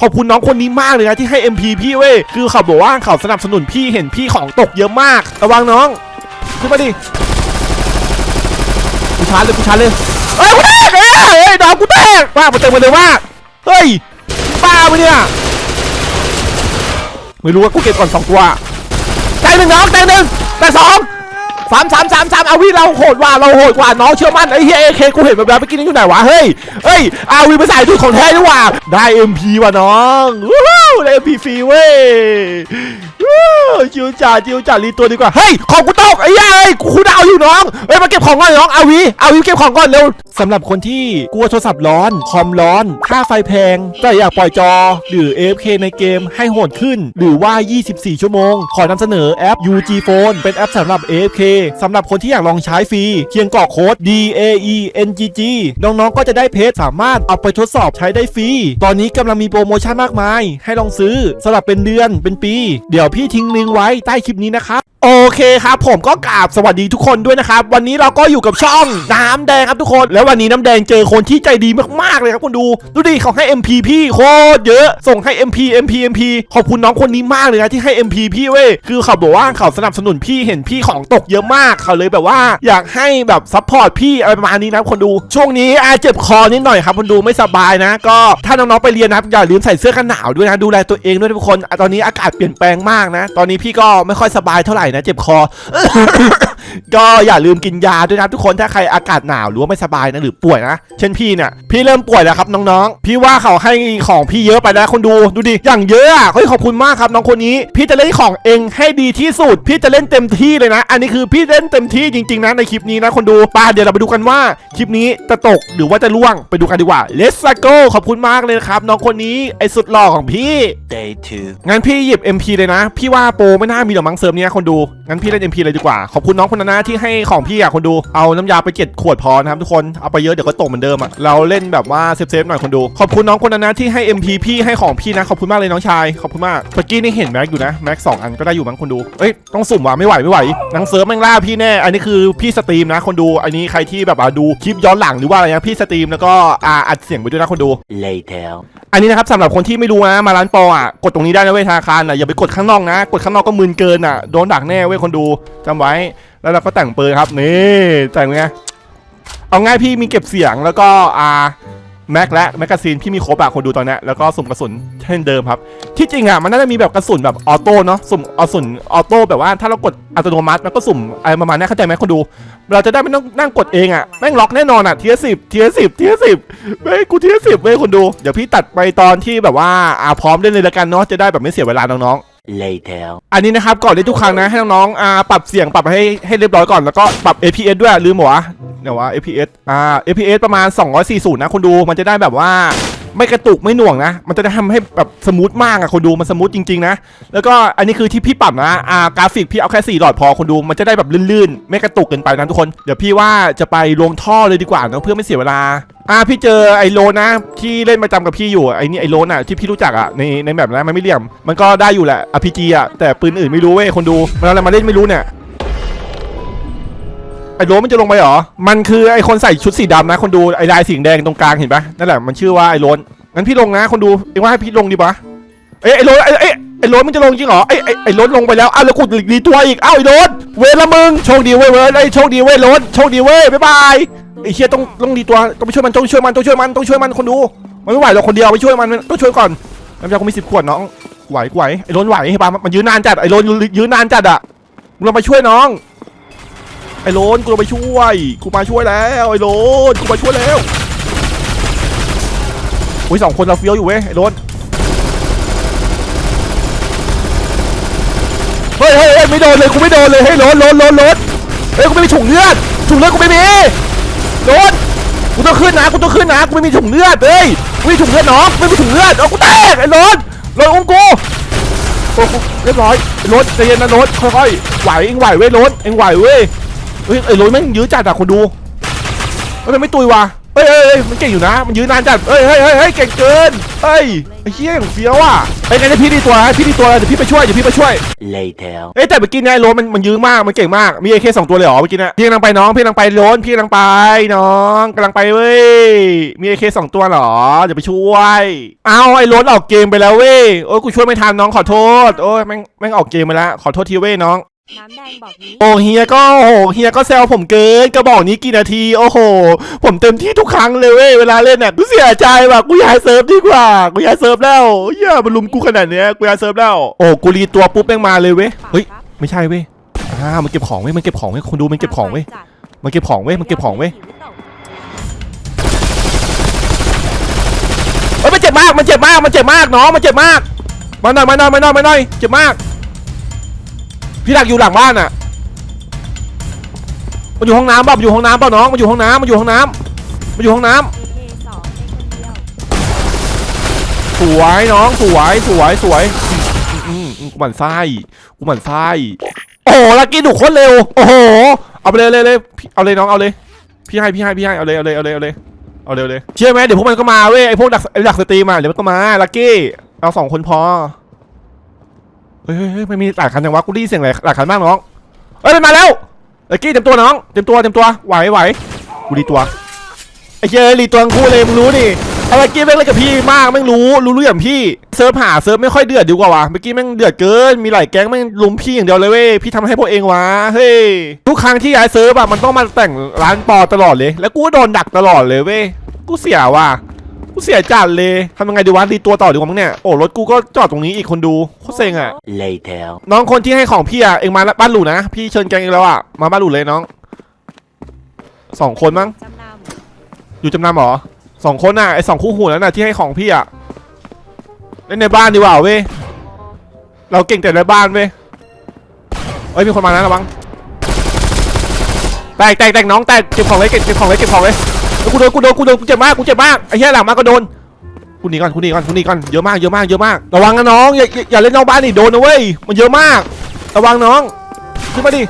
ขอบคุณน้องคนนี้มากเลยนะที่ให้ MP พี่เว้ย คือเขาบอกว่าเขาสนับสนุนพี่เห็นพี่ของตกเยอะมาก ระวังน้อง ขึ้นมาดิ กูชาร์จเลยกูชาร์จเลยเอ้ยกูแตกเอ้ยเอ้ยน้องกูแตกว่ามาเต็มมาเลยว่า เฮ้ยบ้าปะเนี่ย ไม่รู้ว่ากูเก็บก่อนสองตัวใจหนึ่งน้องใจหนึ่งแต่สอง สามสามสามสามอาวีเราโหดกว่าเราโหดกว่าน้องเชื่อมั่นไอ้เฮียเอเคกูเห็นแบบแบบเมื่อกี้นี่อยู่ไหนวะเฮ้ยเฮ้ยอาวีภาษาทุกของแท้ดีกว่าได้เอ็มพีว่ะน้องวู้ฮู้ได้ MP ฟรีเว้ย จิวจ่าจิวจ่ารีตัวดีกว่า เฮ้ย ของกูตกไอ้ยเอ้ยกูดาวอยู่น้อง เฮ้ย มาเก็บของก่อนน้องอาวีอาวีเก็บของก่อนเร็วสำหรับคนที่กลัวโทรศัพท์ร้อน คอมร้อน ค่าไฟแพง แต่อยากปล่อยจอ หรือ AFK ในเกมให้โหดขึ้น หรือว่า 24 ชั่วโมง ขอนำเสนอแอป UG Phone เป็นแอปสำหรับ AFK สำหรับคนที่อยากลองใช้ฟรี เพียงกรอกโค้ด D A E N G G น้องๆ ก็จะได้เพจสามารถเอาไปทดสอบใช้ได้ฟรี ตอนนี้กำลังมีโปรโมชั่นมากมาย ให้ลองซื้อสำหรับเป็นเดือน เป็นปี เดี๋ยวพี่ทิ้งลิงก์ไว้ใต้คลิปนี้นะครับ โอเคครับผมก็กราบสวัสดีทุกคนด้วยนะครับ วันนี้เราก็อยู่กับช่องน้ำแดงครับทุกคน แล้ววันนี้น้ำแดงเจอคนที่ใจดีมากๆเลยครับคุณดู ดูดิเขาให้ MP พี่โคตรเยอะส่งให้ MP MP MP ขอบคุณน้องคนนี้มากเลยนะที่ให้ MP พี่เว้ยคือเขาบอกว่าเขาสนับสนุนพี่เห็นพี่ของตกเยอะมากเขาเลยแบบว่า อยากให้แบบซัพพอร์ตพี่อะไรประมาณนี้นะคนดู ช่วงนี้อาเจ็บคอนิดหน่อยครับคนดูไม่สบายนะ ก็ถ้าน้องๆไปเรียนนะอย่าลืมใส่เสื้อกันหนาวด้วยนะดูแลตัวเองด้วยทุกคนตอนนี้อากาศเปลี่ยนแปลงมากนะ ตอนนี้พี่ก็ไม่ค่อยสบายเท่าไหร่นะเจ็บคอ ก็อย่าลืมกินยาด้วยนะทุกคนถ้าใครอากาศหนาวหรือว่าไม่สบายนะหรือป่วยนะเช่นพี่เนี่ยพี่เริ่มป่วยแล้วครับน้องๆ พี่ว่าเขาให้ของพี่เยอะไปแล้วคนดูดูดิอย่างเยอะอะเฮ้ยขอบคุณมากครับน้องคนนี้ พี่จะเล่นของเองให้ดีที่สุด พี่จะเล่นเต็มที่เลยนะ อันนี้คือพี่เล่นเต็มที่จริงๆนะในคลิปนี้นะคนดูป้าเดี๋ยวเราไปดูกันว่าคลิปนี้จะตกหรือว่าจะล่วงไปดูกันดีกว่า Let's go ขอบคุณมากเลยนะครับน้องคนนี้ไอ้สุดหล่อของพี่ Day 2. งั้นพี่หยิบ MP เลยนะ พี่ว่าโปรไม่น่ามีหรอกมั้งเซิร์ฟเนี้ยคนดูงั้นพี่เล่น MP เลยดีกว่า ขอบคุณน้องคนนั้นนะที่ให้ของพี่อะคนดูเอาน้ำยาไปเจ็ดขวดพอนะครับทุกคนเอาไปเยอะเดี๋ยวก็ตกเหมือนเดิมอะเราเล่นแบบว่าเซฟๆหน่อยคนดู ขอบคุณน้องคนนั้นนะที่ให้ MP พี่ให้ของพี่นะขอบคุณมากเลยน้องชายขอบคุณมากเมื่อกี้นี่เห็นแม็กอยู่นะแม็กสองอันก็ได้อยู่มั้งคนดูเอ้ยต้องสุ่มว่ะไม่ไหวไม่ไหวนังเซิร์ฟแม่งล่าพี่แน่ อันนี้คือพี่สตรีมนะคนดูอันนี้ใครที่แบบว่าดูคลิปย้อนหลังหรือว่าอะไรนะพี่สตรีมแล้วก็อ่าอัดเสียงไปด้วยนะคนดู Later. อันนี้นะครับสำหรับคนที่ไม่รู้นะมาร้านปออะกดตรงนี้ได้นะเว้ยธนาคารอะอย่าไปกดข้างนอกนะ กดข้างนอกก็มึนเกินอะโดนดักแน่เว้ยคนดูจำไว้ แล้วเราก็แต่งปืนครับนี่แต่งไงเอาง่ายพี่มีเก็บเสียงแล้วก็อ่าแม็กและแมกกาซีนพี่มีครบอะคนดูตอนนี้แล้วก็สุ่มกระสุนเช่นเดิมครับ ที่จริงอะมันน่าจะมีแบบกระสุนแบบออโต้เนาะสุ่มเอสุนออโต้แบบว่าถ้าเรากดอัตโนมัติมันก็สุ่มอะไรประมาณนี้เข้าใจไหมคนดู เราจะได้ไม่ต้องนั่งกดเองอะแม่งล็อกแน่นอนอะเทียสิบเทียสิบเทียสิบเฮ้ยกูเทียสิบเว้ยคนดูเดี๋ยวพี่ตัดไปตอนที่แบบว่าอ่าพร้อมเล่นเลยละกันเนาะจะได้แบบไม่เสียเวลาน้องๆ Later. อันนี้นะครับก่อนเล่นทุกครั้งนะให้น้องๆอ่าปรับเสียงปรับให้ให้เรียบร้อยก่อนแล้วก็ปรับ APS ด้วยลืมหัวเดี๋ยวว่า APS อ่า APS ประมาณ 240 นะคนดูมันจะได้แบบว่า ไม่กระตุกไม่หน่วงนะ มันจะได้ทำให้แบบสมูทมากอะคนดูมันสมูทจริงๆนะ แล้วก็อันนี้คือที่พี่ปรับนะอ่ากราฟิกพี่เอาแค่ 4 หลอดพอคนดูมันจะได้แบบลื่นๆ ไม่กระตุกเกินไปนะทุกคน เดี๋ยวพี่ว่าจะไปลงท่อเลยดีกว่านะเพื่อไม่เสียเวลาอ่าพี่เจอไอโลนะ ที่เล่นประจำกับพี่อยู่ไอนี่ไอโลน่ะที่พี่รู้จักอะในในแบบนั้นมันไม่เหลี่ยม มันก็ได้อยู่แหละ RPG อะแต่ปืนอื่นไม่รู้เว้ยคนดูมันอะไรมาเล่นไม่รู้เนี่ย ไอ้โลมันจะลงไปเหรอ มันคือไอ้คนใส่ชุดสีดำนะ คนดูไอ้ลายสีแดงตรงกลางเห็นปะนั่นแหละมันชื่อว่าไอ้โลนงั้นพี่ลงนะ คนดูเอ็งว่าให้พี่ลงดีปะเอ้ยไอ้โลนไอไอยไอ้โลนมันจะลงจริงเหรอไอ้ไอไอโลนลงไปแล้วอ้าวแล้วกูรีตัวอีกอ้าวไอ้โลนเวรละมึงโชคดีเว้ยเว้ยไอยโชคดีเว้ยโลนโชคดีเว้ยบ๊ายบายไอ้เชี่ยต้องต้องดีตัวต้องไปช่วยมันต้องช่วยมันต้องช่วยมันต้องช่วยมันคนดูมันไม่ไหวหรอกคนเดียวไปช่วยมันต้องช่วยก่อนน้ำยากูมีสิบขวดน้องไหวกูไหวไอ้โรนไหวเห็นปะมันยืนนานจัดไอ้โรนยืนนานจัดอะกูลงไปช่วยน้อง ไอ้โรนกูไปช่วยกูมาช่วยแล้วไอ้โรนกูมาช่วยแล้วอุ้ยสองคนเราเฟี้ยวอยู่เว้ยไอ้โรนเฮ้ยเฮ้ยเฮ้ไม่โดนเลยกูไม่โดนเลยเฮ้ยโรนโรนโรนโรนเฮ้ยกูไม่มีถุงเลือดถุงเลือดกูไม่มีโดนกูต้องขึ้นนะกูต้องขึ้นนะกูไม่มีถุงเลือดเฮ้ยไม่มีถุงเลือดน้องไม่มีถุงเลือดเอากูแตกไอ้รถรถอุ้มกูโอ้เรียบร้อยรถใจเย็นนะรถค่อยๆไหวเอ็งไหวเว้ยรถเอ็งไหวเว้ย เฮ้ยไอ้รถแม่งยื้อจัดอะคนดูเฮ้ยมันไม่ตุยวะเฮ้ยเฮ้ยเฮ้ยมันเก่งอยู่นะ มันยืนนานจัดเฮ้ยเฮ้ยเฮ้ยเฮ้ยเก่งเกินเฮ้ยไอ้เหี้ยของเฟี้ยวอะไอ้ยงั้นเดี๋ยวพี่ดีตัวนะพี่ดีตัวเดี๋ยวพี่ไปช่วยเดี๋ยวพี่ไปช่วย Later. เอ้ยแต่เมื่อกี้นายโรนมันมันยื้อมากมันเก่งมากมีเอเคสองตัวเลยเหรอเมื่อกี้เนี่ยพี่กำลังไปน้องพี่กำลังไปโรนพี่กำลังไปน้องกำลังไปเว้ยมีเอเคสองตัวเหรอเดี๋ยวไปช่วยเอาไอ้โรนออกเกมไปแล้วเว้ยโอ้ยกูช่วยไม่ทันน้องขอโทษโอ้ยแม่งแม่งออกเกมไปแล้วขอโทษทีเว้ยน้อง น้ำแดงบอกนี้ โอ้เฮียก็โอ้โหเฮียก็แซวผมเกินกระบอกนี้กี่นาที โอ้โห ผมเต็มที่ทุกครั้งเลยเว้ยเวลาเล่นน่ะกูเสียใจว่ะกูย้ายเซิร์ฟดีกว่ากูย้ายเซิร์ฟแล้วเฮียมันลุมกูขนาดเนี้ยกูย้ายเซิร์ฟแล้วโอ้กูรีตัวปุ๊บแม่งมาเลยเว้ยเฮ้ยไม่ใช่เว้ยอ่ามันเก็บของเว้ยมันเก็บของเว้ยคนดูมันเก็บของเว้ยมันเก็บของเว้ยมันเก็บของเว้ยเฮ้ยมันเจ็บมากมันเจ็บมากมันเจ็บมากน้องมันเจ็บมากมาหน่อยมาหน่อยมาหน่อยมาหน่อยเจ็บมาก พี่ดักอยู่หลังบ้านอะ มันอยู่ห้องน้ำเปล่ามันอยู่ห้องน้ำเปล่าน้อง มันอยู่ห้องน้ำมันอยู่ห้องน้ำมันอยู่ห้องน้เอสองในคนเดียวำสวยน้องสวยสวยสวยอืมอืมอืมกูหมั่นไส้กูหมั่นไส้โอ้โหลักกี้ดุโคตรเร็วโอ้โหเอาไปเลยเลยเลยพี่เอาเลยน้องเอาเลย พี่ให้พี่ให้พี่ให้เอาเลยเอาเลยเอาเลยเอาเลยเอาเลยเอาเลยเชื่อไหมเดี๋ยวพวกมันก็มาเว้ยไอพวกดักไอดักสตรีมอะเดี๋ยวมันก็มาลักกี้เอาสองคนพอ เฮ้ยเฮ้ยไม่มีหลายคันจังวะกูได้ยินเสียงหลายหลายคันมากน้องเอ้ยมันมาแล้วลักกี้เต็มตัวน้องเต็มตัวเต็มตัวไหวไหวกูดีตัวไอ้เจ้ยรีตัวทั้งคู่เลยมึงรู้ดิไอ้ลักกี้แม่งเล่นกับพี่มากแม่งรู้รู้เรู้อย่างพี่เซิร์ฟหาเซิร์ฟไม่ค่อยเดือดดีกว่าวะเมื่อกี้แม่งเดือดเกินมีหลายแก๊งแม่งลุมพี่อย่างเดียวเลยเว้ยพี่ทำให้พวกเองวะเฮ้ยทุกครั้งที่ย้ายเซิร์ฟอะมันต้องมาแต่งร้านปอตลอดเลย แล้วกูก็โดนดักตลอดเลยเว้ยกูเสียว่ะ กูเสียจัดเลยทำยังไงดีวะรีตัวต่อดีกว่ามั้งเนี่ย โอ้รถกูก็จอดตรงนี้อีกคนดูโคตรเซ็งอะ Later. น้องคนที่ให้ของพี่อะเองมาบ้านหลูนะ พี่เชิญแกงเองแล้วอะมาบ้านหลูเลยน้องสองคนมั้งจำนำอยู่จำนำเหรอสองคนน่ะไอสองคู่หูนั้นน่ะที่ให้ของพี่อะเล่นในบ้านดีกว่าเว้ยเราเก่งแต่ในบ้านเว้ยเอ้ยมีคนมานะระวังแตกแตกแตกน้องแตกเก็บของเลยเก็บเก็บของเลยเก็บของเลยเอ้ย กูโดนกูโดนกูโดนกูเจ็บมากกูเจ็บมากไอ้เหี้ยหลังมาก็โดนกูหนีก่อนกูหนีก่อนกูหนีก่อนเยอะมากเยอะมากเยอะมากระวังนะน้องอย่าอย่าเล่นนอกบ้านดิโดนนะเว้ยมันเยอะมาก ระวังน้องขึ้นมาดิ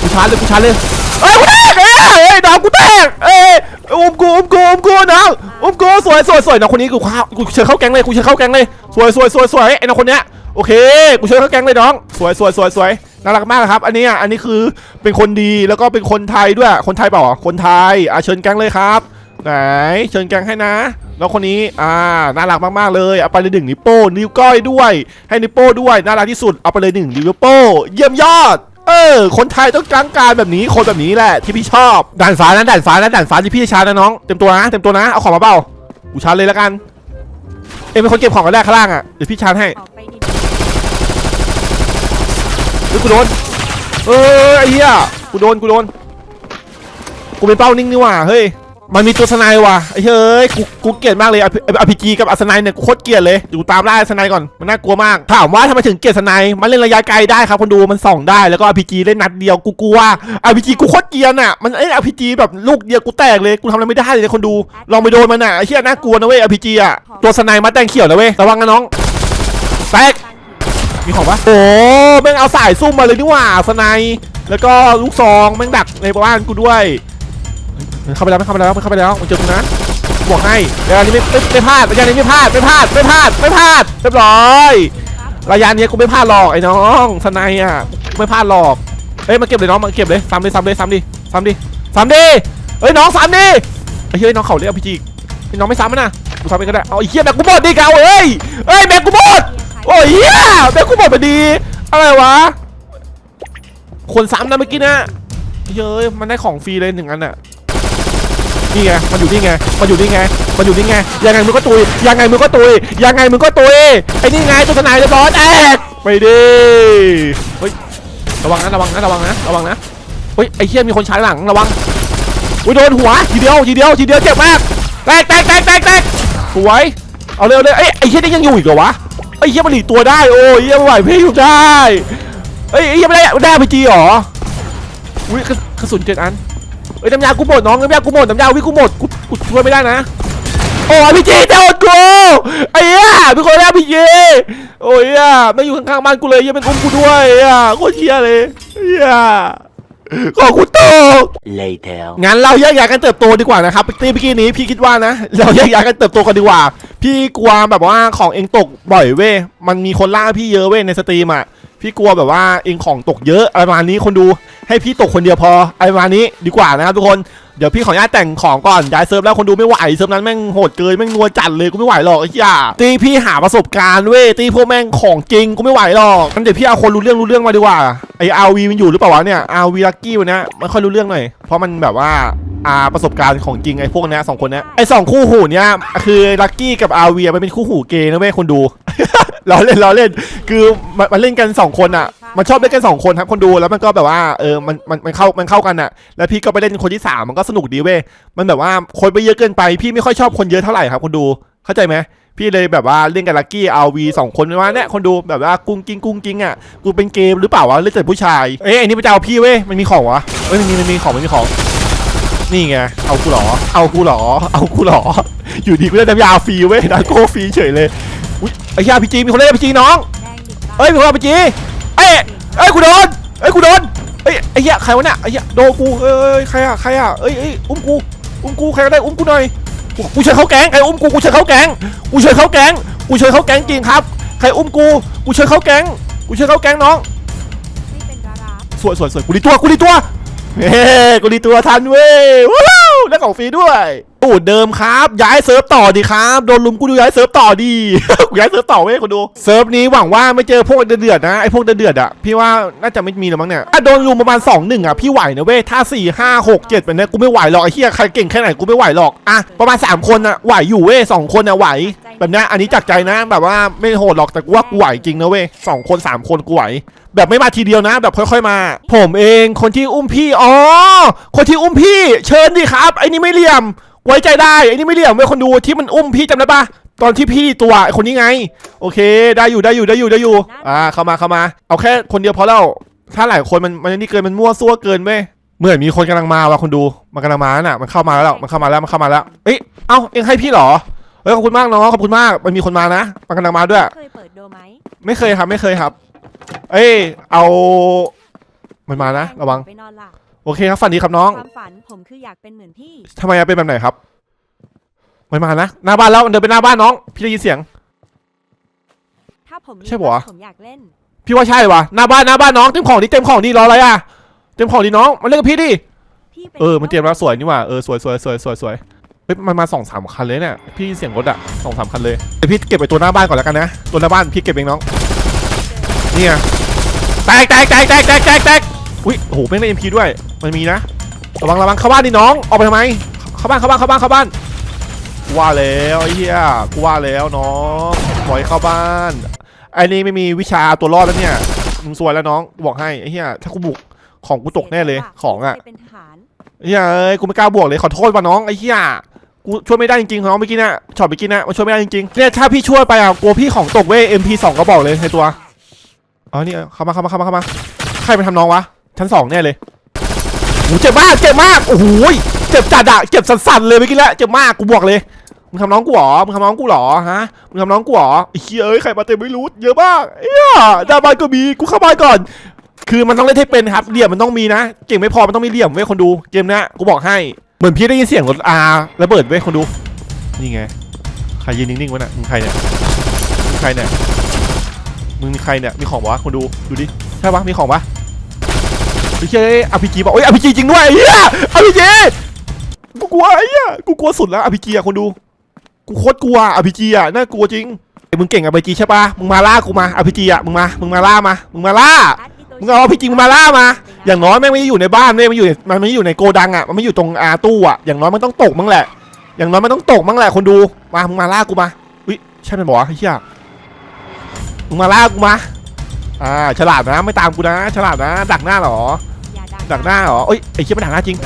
กูชาร์จเลยกูชาร์จเลยเอ้ยกูแตกเอ้ยเอ้ยน้องกูแตกเอ้ยอุ้มกูอุ้มกูอุ้มกูน้องอุ้มกูสวยสวยสวยน้องคนนี้กูเข้ากูเชิญเข้าแก๊งเลยกูเชิญเข้าแก๊งเลยสวยสวยสวยสวยไอ้น้องคนเนี้ยโอเคกูเชิญเข้าแก๊งเลยน้อง สวยสวยสวยสวย น่ารักมากครับ อันนี้อะอันนี้คือเป็นคนดีแล้วก็เป็นคนไทยด้วย คนไทยเปล่าคนไทยอะเชิญแก๊งเลยครับ ไหนเชิญแก๊งให้นะ แล้วคนนี้อ่าน่ารักมากๆเลยเอาไปเลยหนึ่งนิ้วโป้นิ้วก้อยด้วย ให้นิ้วโป้ด้วยน่ารักที่สุดเอาไปเลยหนึ่งนิ้วโป้ เยี่ยมยอดเออ คนไทยต้องกลารการแบบนี้ คนแบบนี้แหละที่พี่ชอบ ด่านฟ้านะด่านฟ้านะด่านฟ้าที่พี่ชานะน้อง เต็มตัวนะ เต็มตัวนะ เอาของมาเปล่า กูชาร์จเลยแล้วกัน เอ็มเป็นคนเก็บของกันแรกข้างล่างอะ เดี๋ยวพี่ชาร์จให้ ฮ้ยกูโดนเออไอ้เหี้ยกูโดนกูโดนกูเป็นเป้านิ่งนี่หว่าเฮ้ยมันมีตัวสไนว่ะไอ้เฮ้ยกูกูเกลียดมากเลยอพีจีกับอสไนเนี่ยกูโคตรเกลียดเลยอยู่ตามล่าสไนก่อนมันน่ากลัวมากถามว่าทำไมถึงเกลียดสไนมันเล่นระยะไกลได้ครับคนดูมันส่องได้แล้วก็อพีจีเล่นนัดเดียวกูกลัวอพีจีกูโคตรเกลียดอะมันเอ้อพีจีแบบลูกเดียวกูแตกเลยกูทำอะไรไม่ได้เลยคนดูลองไปโดนมันอะไอ้เหี้ยน่ากลัวนะเว้ยอพีจีอะตัวสไนมาแดงเขียวนะเว้ยระวังนะน้องแตก มีของปะโอ้แม่งเอาสายซุ่มมาเลยนี่หว่าสไนแล้วก็ลูกซองแม่งดักในบ้านกูด้วยเฮ้ยเข้าไปแล้วไม่เข้าไปแล้วไม่เข้าไปแล้วมันเจอกูนะบอกให้ระยะนี้ไม่ไม่พลาดระยะนี้ไม่พลาดไม่พลาดไม่พลาดไม่พลาดเรียบร้อยระยะนี้กูไม่พลาดหรอกไอ้น้องสไนอะไม่พลาดหรอกเฮ้ยมาเก็บเลยน้องมาเก็บเลยซ้ำเลยซ้ำเลยซ้ำดิซ้ำดิซ้ำดิเฮ้ยน้องซ้ำดิไอ้เฮ้ยน้องเขาเรียกพีจีไอ้น้องไม่ซ้ำนะกูซ้ำเองก็ได้เอาไอ้เหี้ยแบกกูหมดดิเกาเอ้ยเอ้ยแบกกูหมด อ้ยเหี้ยแม่กูบอกไปดี อะไรวะ คนซ้ำนะเมื่อกี้นะเย้ยมันได้ของฟรีเลยหนึ่งอันน่ะนี่ไง มันอยู่นี่ไง มันอยู่นี่ไง มันอยู่นี่ไง ยังไงมึงก็ตุย ยังไงมึงก็ตุย ยังไงมึงก็ตุย ไอ้นี่ไงตัวทนายเรียบร้อยแอกไปดิเฮ้ย ระวังนะ ระวังนะ ระวังนะ ระวังนะ เฮ้ย ไอ้เหี้ยมีคนฉายหลัง ระวังอุ้ยโดนหัว ทีเดียว ทีเดียว ทีเดียว เจ็บมาก แตกแตกแตกแตกแตกสวย เอาเร็วเลยเอ้ยไอ้เหี้ยนี่ยังอยู่อีกเหรอวะ ไอ้เหี้ยมันหลีตัวได้โอ้ยเหี้ยไม่ไหวพี่อยู่ได้เอ้ยไอ้เหี้ยไม่ได้ได้ไปจีหรออุ้ยกระสุนเจ็ดอันเอ้ยน้ำยากูหมดน้องน้ำยากูหมดน้ำยาวิกูหมดกูกูช่วยไม่ได้นะโอ้ยพี่จีเจ้ากูไอ้เหี้ยเป็นคนแรกพี่จีโอ้ยเหี้ยไม่อยู่ข้างๆบ้านกูเลยเหี้ยเป็นอุ้มกูด้วยเหี้ยโคตรเหี้ยเลยเหี้ย ขอบคุณโต Later. งั้นเราแยกย้ายกันเติบโตดีกว่านะครับตีเมื่อกี้นี้พี่คิดว่านะ เราแยกย้ายกันเติบโตกันดีกว่า พี่กลัวแบบว่าของเองตกบ่อยเว้ยมันมีคนล่าพี่เยอะเว้ยในสตรีมอะ พี่กลัวแบบว่าเองของตกเยอะอะไรประมาณนี้คนดูให้พี่ตกคนเดียวพออะไรประมาณนี้ดีกว่านะครับทุกคนเดี๋ยวพี่ขออนุญาตแต่งของก่อนย้ายเซิร์ฟแล้วคนดูไม่ไหวเซิร์ฟนั้นแม่งโหดเกินแม่งนัวจัดเลยกูไม่ไหวหรอกไอ้เหี้ยตีพี่หาประสบการณ์เว้ยตีพวกแม่งของจริงกูไม่ไหวหรอกงั้นเดี๋ยวพี่เอาคนรู้เรื่องรู้เรื่องมาดีกว่าไออาวีมันอยู่หรือเปล่าวะเนี่ยอาวีลักกี้วันนี้ไม่ค่อยรู้เรื่องหน่อยเพราะมันแบบว่าอาประสบการณ์ของจริงไอ้พวกเนี้ยสองคนเนี้ยไอ้สองคู่หูเนี้ยคือลักกี้กับอาวีมันเป็นคู่หูเกย์นะเว้ยคนดู เราเล่นเราเล่น คือมันมันเล่นกันสองคนอะ มันชอบเล่นกันสองคนครับคนดูแล้วมันก็แบบว่าเออมันมันมันเข้ามันเข้ากันอะ แล้วพี่ก็ไปเล่นคนที่สามมันก็สนุกดีเว้ยมันแบบว่าคนไปเยอะเกินไป พี่ไม่ค่อยชอบคนเยอะเท่าไหร่ครับคนดูเข้าใจไหมพี่เลยแบบว่าเล่นกับลักกี้เอาวีสองคนว่าเนี่ยคนดูแบบว่ากุ้งกิ้งกุ้งกิ้งอะกูเป็นเกมหรือเปล่าวะเล่นแต่ผู้ชายเอ้ยอ้นี่ไปจะเอาพี่เว้ยมันมีของวะเอ้ยมันมีมันมีของมันมีของนี่ไงเอากูหรอ เอากูหรอ เอากูหรอ อยู่ดีกูได้น้ำยาฟรีเว้ยนาโก้ฟรีเฉยเลย อุ้ยไอ้ยาพีจีมีคนเล่นพีจีน้องแดงดิบเอ้ยมีคนเอาพีจีเอ้ยเอ้ยกูโดนเอ้ยกูโดนเอ้ยไอ้เหี้ยใครวะเนี่ยไอ้เหี้ยโดนกูเอ้ยใครอะใครอะเอ้ยเอ้ยอุ้มกูอุ้มกูใครก็ได้อุ้มกูหน่อยกูกูเชิญเขาแก๊งใครอุ้มกูกูเชิญเขาแก๊งกูเชิญเขาแก๊งกูเชิญเขาแก๊งจริงครับใครอุ้มกูกูเชิญเขาแก๊งกูเชิญเขาแก๊งน้องไม่เป็นดาราสวยสวยสวยกูดีตัวกูดีตัวเฮ้กูดีตัวทันเว้ยวู้ได้ของฟรีด้วยตูดเดิมครับ ย้ายเซิร์ฟต่อดีครับโดนลุมกูดูย้ายเซิร์ฟต่อดีกูย้ายเซิร์ฟต่อเว้ยคนดูเซิร์ฟนี้หวังว่าไม่เจอพวกเดือดๆนะไอพวกเดือดๆอะพี่ว่าน่าจะไม่มีหรอกมั้งเนี่ยถ้าโดนลุมประมาณ2 1อะพี่ไหวนะเว้ยถ้า 4 5 6 7แบบเนี้ยกูไม่ไหวหรอกไอ้เหี้ยใครเก่งแค่ไหนกูไม่ไหวหรอกอะประมาณ 3 คนอะไหวอยู่เว้ยสองคนอะไหวแบบนี้อันนี้จากใจนะแบบว่าไม่โหดหรอกแต่กูว่ากูไหวจริงนะเว้ยสองคนสามคนกูไหวแบบไม่มาทีเดียวนะ แบบค่อยๆมา ผมเองคนที่อุ้มพี่อ๋อคนที่อุ้มพี่ เชิญดิครับไอ้นี่ไม่เหลี่ยม ไว้ใจได้ไอ้นี่ไม่เหลี่ยมเว้ยคนดูที่มันอุ้มพี่จำได้ปะตอนที่พี่ตัวไอ้คนนี้ไง โอเค ได้อยู่ได้อยู่ได้อยู่ได้อยู่ อ่าเข้ามาเข้ามา เอาแค่คนเดียวพอแล้วถ้าหลายคนมันมันนี่เกินมันมั่วซั่วเกินเว้ยเหมือนมีคนกำลังมาว่ะคนดูมันกำลังมาน่ะมันเข้ามาแล้วมันเข้ามาแล้วมันเข้ามาแล้วเอ้ยเอ้าเอ็งให้พี่เหรอเฮ้ยขอบคุณมากน้องขอบคุณมากมันมีคนมานะมันกำลังมาด้วย เคยเปิดโดไหมไม่เคยครับไม่เคยครับ เอ้ยเอา มันมานะ ระวัง ไปนอนหลับ โอเคครับฝันดีครับน้องความฝันผมคืออยากเป็นเหมือนพี่ ทำไมอะเป็นแบบไหนครับมันมานะหน้าบ้านแล้วมันเดินไปหน้าบ้านน้อง พี่ได้ยินเสียง ถ้าผมมีใช่ปะวะ ผมอยากเล่น พี่ว่าใช่วะหน้าบ้านหน้าบ้านน้องเต็มของดิเต็มของดิรออะไรอะเต็มของดิน้องมาเล่นกับพี่ดิพี่ป็นเออมันเตรียมแล้วสวยนี่หว่าเออสวยสวยสวยสวยสวยเฮ้ยมันมาสองสามคันเลยเนี่ยพี่เสียงรถอะสองสามคันเลยเดี๋ยวพี่เก็บไปตัวหน้าบ้านก่อนแล้วกันนะตัวหน้าบ้านพี่เก็บเองน้องเนี่ยแตกแตกแตกแตกแตกแตกแตก อุ้ยโอ้โหไม่ได้เอ็มพีด้วย มันมีนะระวังระวังเข้าบ้านดิน้องออกไปทำไม เข้าบ้านเข้าบ้านเข้าบ้านเข้าบ้านกูว่าแล้วไอ้เหี้ยกูว่าแล้วน้องปล่อยเข้าบ้านไอ้นี่ไม่มีวิชาตัวรอดแล้วเนี่ยมึงซวยแล้วน้องบอกให้ไอ้เหี้ยถ้ากูบุกของกูตกแน่เลยของอะเคยเหารเฮ้ยเอ้ยกูไม่กล้าบวกเลยขอโทษว่ะน้องไอ้เหี้ยกูช่วยไม่ได้จริงๆน้องเมื่อกี้น่ะช็อตเมื่อกี้น่ะมันช่วยไม่ได้จริงๆเนี่ยถ้าพี่ช่วยไปอะกลัวพี่ของตกเว้ย MP2 ก็บอกเลยในตัวอ๋อนี่เข้ามาเข้ามาเข้ามาเข้ามาใครไปทำน้องวะ ชั้นสองแน่เลยโอ้เจ็บมากเจ็บมากโอ้โหเจ็บจัดอะเจ็บสั่นๆเลยเมื่อกี้ล้วเจ็บมากกูบอกเลยมึงทำน้องกูเหรอมึงทำน้องกูเหรอฮะมึงทำน้องกูเหรอไอ้เหี้ยเอ้ยใครมาเต็มไม่รู้เยอะมากเอ้ยหน้าบานก็มีกูเข้าบ้านก่อน คือมันต้องเล่นให้เป็นครับเหลี่ยมมันต้องมีนะเก่งไม่พอมันต้องมีเหลี่ยมเว้คนดูเกมเนี้ยกูบอกให้เหมือนพี่ได้ยินเสียงรถอาระเบิดเว้คนดูนี่ไงใครยืนนิ่งๆวะน่ะมึงใครเนี่ยมึงใครเนี่ยมึงมีใครเนี่ยมีของวะคนดูดูดิใช่ปะมีของปะ ไม่ใช่อภิจีบอกโอ้ยอภิจีจริงด้วยไอ้เหี้ยอภิจีกูกลัวไอ้เหี้ยกูกลัวสุดแล้วอภิจีอะคนดู กูโคตรกลัวอภิจีอะน่ากลัวจริงไอ้มึงเก่งอภิจีใช่ปะมึงมาล่ากูมาอภิจีอะมึงมา มึงมาล่ามา มึงมาล่า มึงเอาพี่จริงมาล่ามา อย่างน้อยแม่งไม่ได้อยู่ในบ้านเว้ยมันอยู่ในมันไม่อยู่ในโกดังอะมันไม่อยู่ตรงอาตู้อะอย่างน้อยมันต้องตกมั้งแหละ อย่างน้อยมันต้องตกมั้งแหละคนดู มา มึงมาล่ากูมา อุ้ยใช่ไหมนบอกไอ้เหี้ยมึงมาล่ากูมา อ่าฉลาดนะไม่ตามกูนะ ฉลาดนะ ดักหน้าเหรออย่าดังดักหน้าเหรอเอ้ยไอ้เหี้ยมันดักหน้าจริง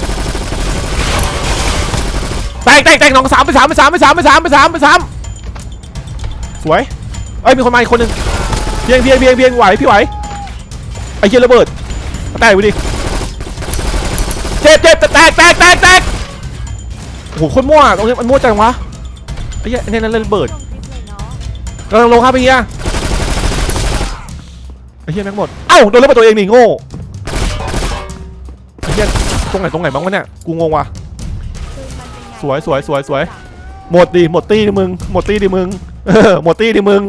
แตกแตกแตกน้องสามไปสามไปสามไปสามไปสามไปสามไปสามสวยเอ้ยมีคนมาอีกคนหนึ่งเพียงเพียงเพียงเพียงไหวพี่ไหวไอ้เหี้ยระเบิดแตกไปดิเจ็บเจ็บแตกแตกแตกแตกโอ้โหคนมั่วตรงนี้มันมั่วจังวะไอ้เหี้ยไอ้เนี่ยนั่นระเบิดลงคลิปเลยเนาะกำลังลงครับไอ้เหี้ยไอ้ เหี้ยแม่งหมด เอ้าโดนระเบิดตัวเองนี่โง่เฮียตรงไหนตรงไหนบ้างวะเนี่ย กูงงว่ะ สวยสวยสวยสวย หมดดิหมดตี้ดิมึง หมดตี้ดิมึง หมดตี้ดิมึง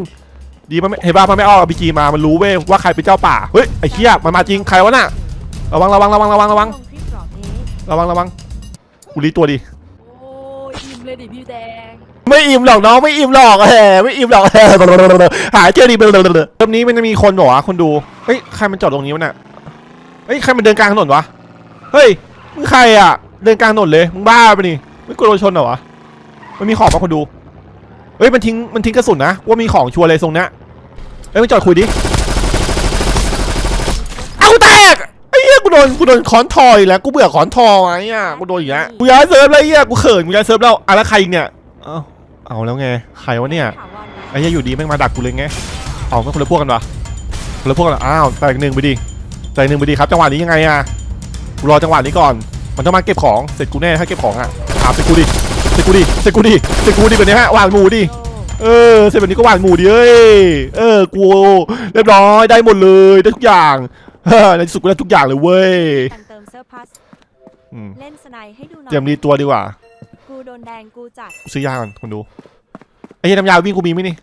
ดีมันไม่เห็นป่ะมันไม่เอาอาบีจีมา มันรู้เว้ยว่าใครเป็นเจ้าป่า เฮ้ยไอ้เหี้ยมันมาจริงใครวะน่ะ ระวังระวังระวังระวังระวัง ระระวังระวังกูรีตัวดิ โอ้ยอิ่มเลยดิพี่แดง ไม่อิ่มหรอกน้องไม่อิ่มหรอกแหมไม่อิ่มหรอกแหมหาเจอดีเบลเริ่มนี้มันจะมีคนบอกว่าคนดูเฮ้ยใครมันจอดตรงนี้วะเนี่ยเฮ้ยใครมันเดินกลางถนนวะเฮ้ยมึงใครอะ เดินกลางถนนเลยมึงบ้าไปะนี่ไม่กลัวโดนชนเหรอวะมันมีของปะคนดูเฮ้ยมันทิ้งมันทิ้งกระสุนนะว่ามีของชัวร์เลยทรงเนี้ยเฮ้ยมึงจอดคุยดิเอาแตกไอ้เหี้ยกูโดนกูโดนค้อนทอยแล้วกูเบื่อค้อนทอไอ้เหี้ยกูโดนอีกแล้วกูย้ายเซิร์ฟแล้วไอ้เหี้ยกูเขินกูย้ายเซิร์ฟแล้วอะแล้วใครอีกเนี่ยเอา เอาแล้วไงใครวะเนี่ยถาวรนะไอ้เหี้ยอยู่ดีแม่งมาดักกูเลยไงเอาไม่คนละพวกกันวะคนละพวกกันเหรออ้าวแต่อีกหนึ่งไปดิแต่อีกหนึ่งไปดิครับจังหวะนี้ยังไงอะกูรอจังหวะนี้ก่อนมันต้องมาเก็บของเสร็จกูแน่ถ้าเก็บของอะอ่าเสร็จกูดิเสร็จกูดิเสร็จกูดิเสร็จกูดิแบบนี้ฮะวางหมูดิโลเออเสร็จแบบนี้ก็วางหมูดิเอ้ยเออกูเรียบร้อยได้หมดเลยได้ทุกอย่างเฮ้ยในที่สุดกูได้ทุกอย่างเลยเว้ยแต่งเติมเซอร์พัสอืมเล่นสไนด์ให้ดูหน่อเตรียมยรีตัวดีกว่า กูโดนแดงกูจัดซื้อยาก่อนคนดูไอ้เหี้ยน้ำยาวิ่งกูมีไหมนี่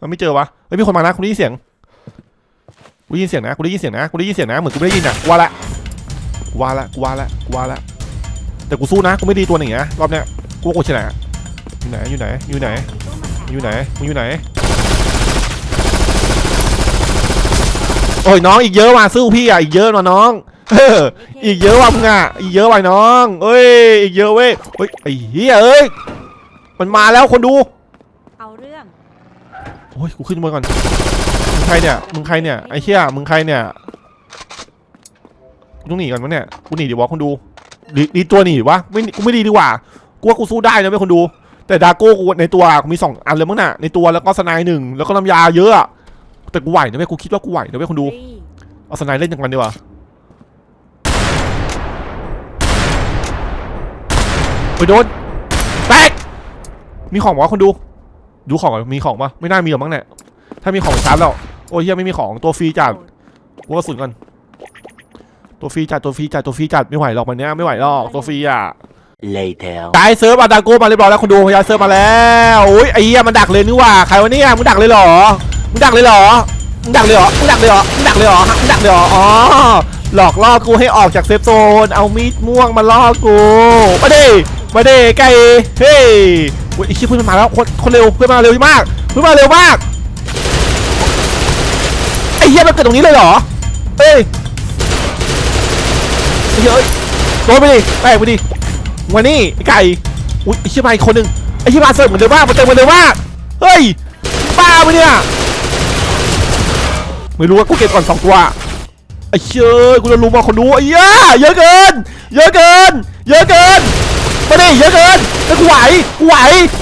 มันไม่เจอวะเฮ้ยมีคนมานะกูได้ยินเสียงกูได้ยินเสียงนะกูได้ยินเสียงนะกูได้ยินเสียงนะเหมือนกูไม่ได้ยินอะว่าละว่าละว่าละว่าละแต่กูสู้นะกูไม่ดีตัวหนึ่งนะรอบเนี้ยกูว่ากูชนะอยู่ไหนอยู่ไหนอยู่ไหนอยู่ไหนมึงอยู่ไหนโอ้ยน้องอีกเยอะว่ะสู้พี่อะอีกเยอะว่ะน้อง อออีกเยอะว่ะมึงอะอีกเยอะว่ะน้องเอ้ยอีกเยอะเว้ยเฮ้ยไอ้เหี้ยเอ้ยมันมาแล้วคนดูเอาเรื่องโอ้ยกูขึ้นบนก่อนมึงใครเนี่ยมึงใครเนี่ยไอ้เหี้ยมึงใครเนี่ยกูต้องหนีก่อนวะเนี่ยกูหนีดีวะคนดูดีดีตัวหนีวะไม่กูไม่ดีดีกว่ากูว่ากูสู้ได้นะเว้ยคนดู แต่ดาโก้กูในตัวกูมีสองอันเลยมั้งน่ะในตัวแล้วก็สไนด์หนึ่งแล้วก็น้ำยาเยอะอะแต่กูไหวนะเว้ยกูคิดว่ากูไหวนะเว้ยคนดูรีเอาสไนด์เล่นอย่างมันดีกว่า ไปโดนแตกมีของวะคนดู ดูของก่อนมีของปะไม่น่ามีหรอกมั้งเนี่ยถ้ามีของชาร์จแล้วโอ้ยเฮียไม่มีของตัวฟรีจัดกูกระสุนก่อนตัวฟรีจัดตัวฟรีจัดตัวฟรีจัดไม่ไหวหรอกมันเนี้ยไม่ไหวหรอกตัวฟรีอะ Later. ย้ายเซิร์ฟอาดาโก้มาเรียบร้อยแล้วคนดูย้ายเซิร์ฟมาแล้วโอ้ยไอ้เหี้ยมันดักเลยนี่หว่าใครวะเนี่ยมึงดักเลยเหรอมึงดักเลยเหรอมึงดักเลยเหรอมึงดักเลยเหรอมึงดักเลยเหรอฮะมึงดักเลยเหรออ๋อหลอกล่อกูให้ออกจากเซฟโซนเอามีดม่วงมาล่อกูมาดิ มาเดิไก่เฮ้ยโอ้ยไอ้ชี่ยเพื่อนมาแล้วคนคนเร็วเพื่อนมาเร็วมากเพื่อนมาเร็วมากไอ้เหี้ยมันเกิดตรงนี้เลยเหรอเอ้ยไอ้เหี้ยโดนไปดิแตกไปดิวันนี้ไอ้ไก่อุ้ยไอ้เชี่ยมาอีกคนหนึ่งไอ้เชี่ยมาเสริมเหมือนเดิมมากมาเติมเหมือนเดิมมากเฮ้ยบ้าไปเนี่ยไม่รู้ว่ากูเก็บก่อนสองตัวไอ้เชี่ยกูจะรู้ว่าคนดูไอ้เหี้ยเยอะเกิน เยอะเกิน เยอะเกิน มาดิเยอะเกินแล้วกูไหวกูไหว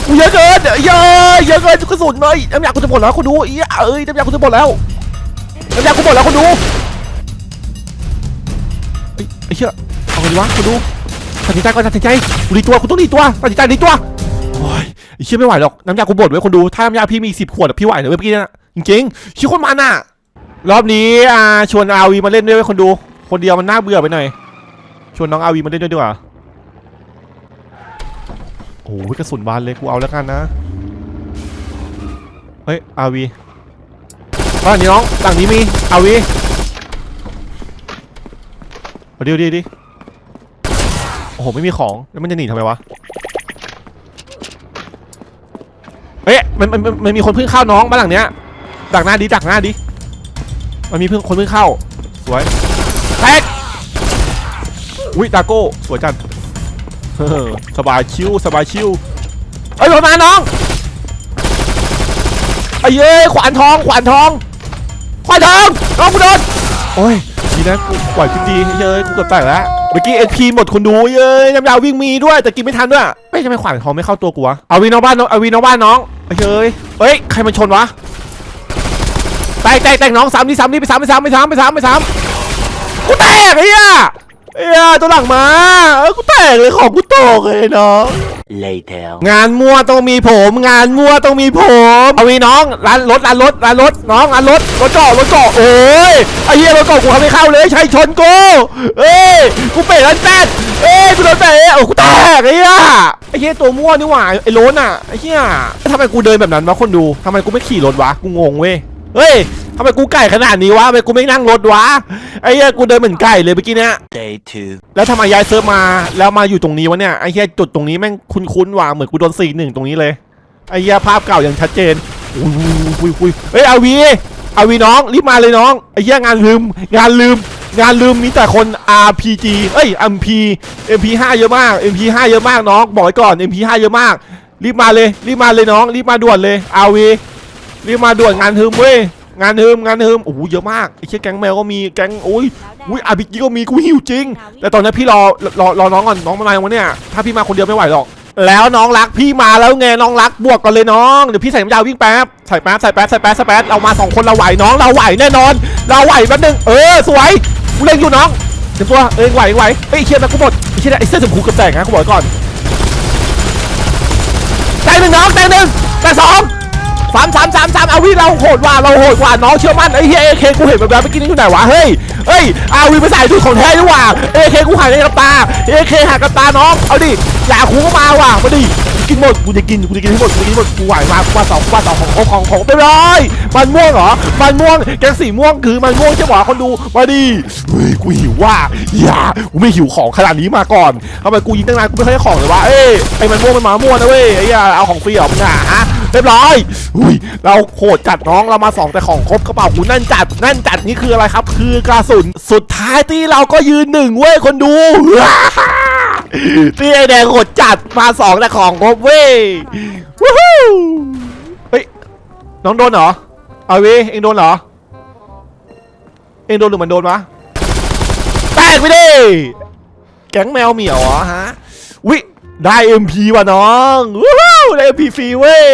กูเยอะเกินเยอะเยอะเกินกระสุนเลยน้ำยากูจะหมดแล้วคนดูเอ้ยน้ำยากูจะหมดแล้วน้ำยากูหมดแล้วคนดูไอ้เชี่ยเอาไงดีวะคนดูตัดสินใจก่อนตัดสินใจกูดีตัวกูต้องดีตัวตัดสินใจดีตัวโอ้ยไอ้เชี่ยไม่ไหวหรอกน้ำยากูบ่นไว้คนดูถ้าน้ำยาพี่มีสิบขวดพี่ไหวเลยเว้ยเมื่อกี้นะจริงๆชี่ยคนมันอะรอบนี้อ่าชวนอาวีมาเล่นด้วยเว้ยคนดู คนเดียวมันน่าเบื่อไปหน่อยชวนน้องอาวีมาเล่นด้วยดีกว่า โอ้ยกระสุนบานเลยกูเอาแล้วกันนะ เฮ้ยอาวีบ้านนี้น้องหลังนี้มีอาวีเอาดีดีดีโอ้โหไม่มีของแล้วมันจะหนีทำไมวะเอ๊ะมันมันมันมันมีคนเพิ่งเข้าน้องบ้านหลังเนี้ยดักหน้าดิดักหน้าดิมันมีเพิ่งคนเพิ่งเข้าสวยแท็กอุ้ยดาโก้สวยจัง สบายชิวสบายชิวเอ้ยรถมาน้องไอ้เย้ยขวานทองขวานทองขวานทองน้องกูโดนโอ้ยดีนะกูปล่อยคลิปดีเย้ยกูเกือบแตกแล้วเมื่อกี้เอ็นพีหมดคนดูเย้ยน้ำยาวิ่งมีด้วยแต่กินไม่ทันด้วยไม่ทำไมขวานทองไม่เข้าตัวกูวะเอาวีน้องบ้านน้องเอาวีน้องบ้านน้องเฮ้ยเฮ้ยใครมันชนวะแตกแตกแตกน้องสามนี่สามนี่ไปสามไปสามไปสามไปสามไปสามกูแตกไอ้เหี้ย เฮ้ยตัวหลังมาเออกูแตกเลยของกูตกเลยน้อง later, งานมั่วต้องมีผม งานมั่วต้องมีผมเอาวีน้องร้านรถร้านรถร้านรถน้องร้านรถรถเจาะรถเจาะโอ้ยไอ้เหี้ยรถเจาะกูทำไม่เข้าเลยใช่ชนกูเอ้ยกูเป๋ร้านแปดเอ้ยกูโดนเป๋โอ้กูแตกไอ้เหี้ยไอ้เหี้ยตัวมั่วนี่หว่าไอ้โล้นอะไอ้เหี้ยทำไมกูเดินแบบนั้นวะคนดูทำไมกูไม่ขี่รถวะกูงงเว้ย เฮ้ยทำไมกูไก่ขนาดนี้วะทำไมกูไม่นั่งรถวะ ไอ้เหี้ยกูเดินเหมือนไก่เลยเมื่อกี้เนี้ย day two, แล้วทำไมย้ายเซิร์ฟมา แล้วมาอยู่ตรงนี้วะเนี่ย ไอ้เหี้ยจุดตรงนี้แม่งคุ้นๆว่ะเหมือนกูโดนสี่หนึ่งตรงนี้เลย ไอ้เหี้ยภาพเก่าอย่างชัดเจนอุ้ยอุ้ยอุ้ยเฮ้ยอาวีอาวีน้องรีบมาเลยน้อง ไอ้เหี้ยงานลืม งานลืม งานลืมมีแต่คน RPG เอ้ย MP MP5 เยอะมาก MP5 เยอะมากน้อง บอกไว้ก่อน MP5 เยอะมาก รีบมาเลย รีบมาเลยน้อง รีบมาด่วนเลยอาวี รีบมาด่วนงานทึมเว้ยงานทึมงานทึมโอ้โหเยอะมากไอ้เชี่ยแก๊งแมวก็มีแก๊งโอ้ยแล้วแดงอุ้ยอาร์พีจีก็มีกูหิวจริง แต่ตอนนี้พี่รอรอรอน้องก่อนน้องมาไหนวะเนี่ยถ้าพี่มาคนเดียวไม่ไหวหรอก แล้วน้องรักพี่มาแล้วไงน้องรักบวกกันเลยน้องเดี๋ยวพี่ใส่น้ำยาวิ่งแป๊บใส่แป๊บใส่แป๊บใส่แป๊บใส่แป๊บเรามาสองคนเราไหวน้องเราไหวแน่นอน เราไหวแป๊บนึงเออสวยกูเล่นอยู่น้องเดี๋ยวตัวเออไหวไหวเฮ้ยเชียร์นะกูหมดไอ้เชียร์ไอ้เสื้อชมพูกับแตกนะกูบอกไว้ก่อนแตกหนึ่งน้องแตกหนึ่งแตกสอง สามสามสามสามอาวิเราโหดว่าเราโหดกว่าน้องเชื่อมั่นไอ้เฮียเอเคกูเห็นแบบแบบเมื่อกี้นี่อยู่ไหนวะเฮ้ยเฮ้ยอาวีไปใส่ดูของแท้ดีกว่าเอเคกูหายในกระตาเอเคหายกระตาน้องเอาดิอย่าคูก็มาว่ะมาดิกินหมดกูจะกินกูจะกินให้หมดกูจะกินให้หมดกูไหวมากูมาสองกูมาสองของของของของเรียบร้อยมันม่วงเหรอมันม่วงแกงสีม่วงคือมันม่วงใช่หรอคนดูมาดิเฮ้ยกูหิวว่ะอย่ากูไม่หิวของขนาดนี้มาก่อนทำไมกูยิงตั้งนานกูไม่เคยได้ของเลยวะเอ้ไอ้มันม่วงมันมาม่วงนะเว้ยไอ้เหี้ยเอาของฟรีเหรอมึงอะฮะ เรียบร้อยอุ้ยเราโหดจัดน้องเรามาสองแต่ของครบกระเป๋ากูนั่นจัดนั่นจัดนี่คืออะไรครับ คือกระสุนสุดท้ายที่เราก็ยืนหนึ่งเว้ยคนดูที่ไอแดงโหดจัดมาสองแต่ของครบเว้ยวู้ฮู้เฮ้ยน้องโดนเหรอเอาวิเองโดนเหรอ เองโดนหรือมันโดนวะแตกไปดิแก๊งแมวเหมียวเหรอฮะวิ ได้ MP ว่ะน้องวู้ฮู้ได้ MP ฟรีเว้ย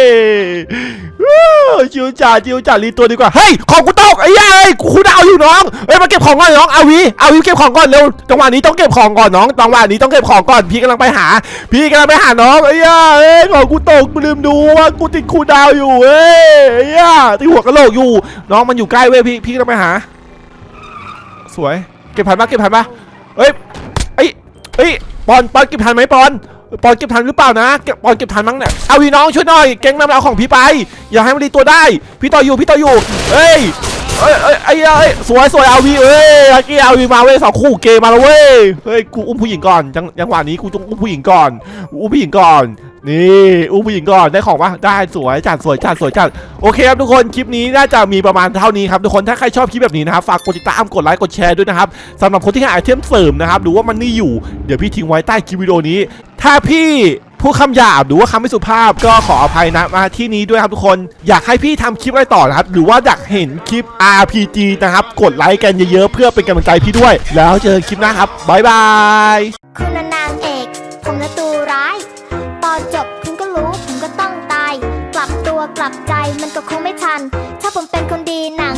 วู้จิวจ่าจิวจ่ารีตัวดีกว่าเฮ้ยของกูตกไอ้ยัยกูคูดาวอยู่น้องเฮ้ยมาเก็บของก่อนน้องอาวีอาวีเก็บของก่อนเร็วจังหวะนี้ต้องเก็บของก่อนน้องจังหวะนี้ต้องเก็บของก่อนพี่กำลังไปหา พี่กำลังไปหาน้องไอ้ยัยเอ้ยของกูตกลืมดูว่ากูติดคูดาวอยู่เว้ยไอ้ยัยที่หัวกระโหลกอยู่ น้องมันอยู่ใกล้เว้ยพี่พี่กำลังไปหา สวยเก็บผ่านปะเก็บผ่านปะเฮ้ยเอ้ยเอ้ยปอนปอนเก็บทันไหมปอน ปอนเก็บทันหรือเปล่านะปอนเก็บทันมั้งเนี่ยเอาวีน้องช่วยหน่อยเก่งนำเอาของพี่ไป อย่าให้มันดีตัวได้ พี่ต่ออยู่พี่ต่ออยู่เอ้ย เอ้ยเอ้ยไอ้เอ้ยสวยสวยอาวีเอ้ยเมื่อกี้อาวีมาเว้ยสองคู่เกมมาแล้วเว้ยเฮ้ยกูอุ้มผู้หญิงก่อนจังจังหวะนี้กูต้องอุ้มผู้หญิงก่อนอุ้มผู้หญิงก่อนนี่อุ้มผู้หญิงก่อนได้ของปะได้สวยจัดสวยจัดสวยจัดโอเคครับทุกคนคลิปนี้น่าจะมีประมาณเท่านี้ครับทุกคนถ้าใครชอบคลิปแบบนี้นะครับฝากกดติดตามกดไลค์กดแชร์ด้วยนะครับสำหรับคนที่หาไอเทมเสริมนะครับหรือว่ามันนี่อยู่เดี๋ยวพี่ทิ้งไว้ใต้คลิปวิดีโอนี้ ถ้าพี่ พูดคำหยาบหรือว่าคำไม่สุภาพก็ขออภัยนะมาที่นี้ด้วยครับทุกคน อยากให้พี่ทำคลิปอะไรต่อนะครับ หรือว่าอยากเห็นคลิป RPG นะครับ กดไลค์กันเยอะๆ เพื่อเป็นกำลังใจพี่ด้วย แล้วเจอกันคลิปหน้าครับบ๊ายบายคุณนางเอก ผมน่ะตัวร้าย ตอนจบคุณก็รู้ผมก็ต้องตาย กลับตัวกลับใจมันก็คงไม่ทัน ถ้าผมเป็นคนดีหนัง